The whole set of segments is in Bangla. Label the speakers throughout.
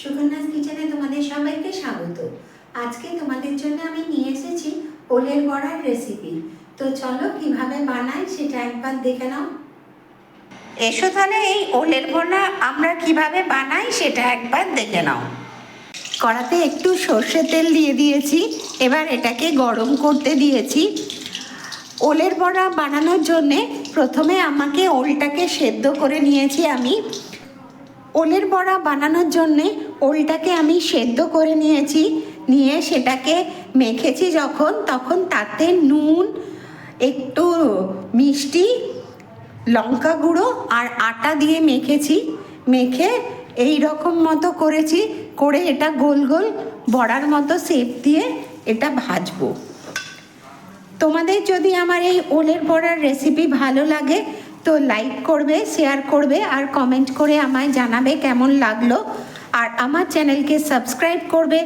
Speaker 1: সুকন্যাস কিচেনে তোমাদের সবাইকে স্বাগত। আজকে তোমাদের জন্য আমি নিয়ে এসেছি ওলের বড়ার রেসিপি তো চলো কীভাবে বানাই সেটা একবার দেখে নাও। এসো তাহলে এই ওলের বড়া আমরা কীভাবে বানাই সেটা একবার দেখে নাও। কড়াতে একটু সর্ষের তেল দিয়ে দিয়েছি এবার এটাকে গরম করতে দিয়েছি। ওলের বড়া বানানোর জন্যে প্রথমে আমাকে ওলটাকে সেদ্ধ করে নিয়েছি আমি। ওলের বড়া বানানোর জন্যে ওলটাকে আমি সেদ্ধ করে নিয়েছি। নিয়ে সেটাকে মেখেছি যখন, তখন তাতে নুন, একটু মিষ্টি, লঙ্কা গুঁড়ো আর আটা দিয়ে মেখেছি। মেখে এই রকম মতো করেছি, করে এটা গোল গোল বড়ার মতো শেপ দিয়ে এটা ভাজবো। তোমাদের যদি আমার এই ওলের বড়ার রেসিপি ভালো লাগে তো লাইক করবে শেয়ার করবে আর কমেন্ট করে আমায় জানাবে কেমন লাগল। আর আমার চ্যানেলকে সাবস্ক্রাইব করবে।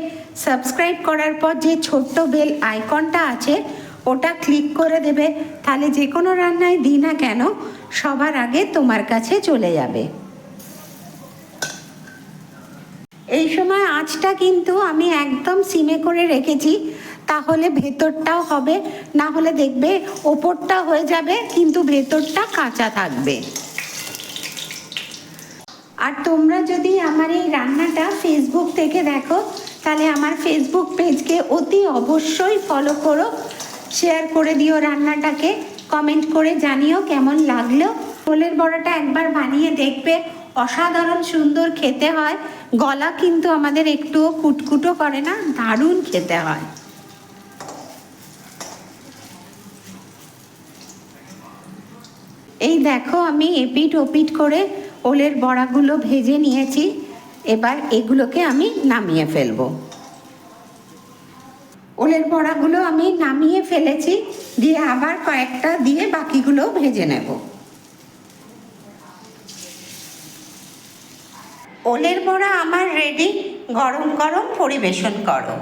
Speaker 1: সাবস্ক্রাইব করার পর যে ছোট্ট বেল আইকনটা আছে, ওটা ক্লিক করে দেবে। তাহলে যে কোনো রান্নায় দিই না কেন, সবার আগে তোমার কাছে চলে যাবে। এই সময় আঁচটা কিন্তু আমি একদম সিমে করে রেখেছি। তাহলে ভেতরটাও হবে, না হলে দেখবে ওপরটা হয়ে যাবে, কিন্তু ভেতরটা কাঁচা থাকবে। আর তোমরা যদি আমার এই রান্নাটা ফেসবুক থেকে দেখো, তাহলে আমার ফেসবুক পেজকে অতি অবশ্যই ফলো করো শেয়ার করে দিও রান্নাটাকে কমেন্ট করে জানিও কেমন লাগল। ওলের বড়াটা একবার বানিয়ে দেখবে, অসাধারণ সুন্দর খেতে হয়। গলা কিন্তু আমাদের একটুও কুটকুটো করে না, দারুণ খেতে হয়। এই দেখো আমি এপিট ওপিট করে ওলের বড়াগুলো ভেজে নিয়েছি। এবার এগুলোকে আমি নামিয়ে ফেলব। ওলের বড়াগুলো আমি নামিয়ে ফেলেছি, দিয়ে আবার কয়েকটা দিয়ে বাকিগুলো ভেজে নেব। ওলের বড়া আমার রেডি গরম গরম পরিবেশন করো।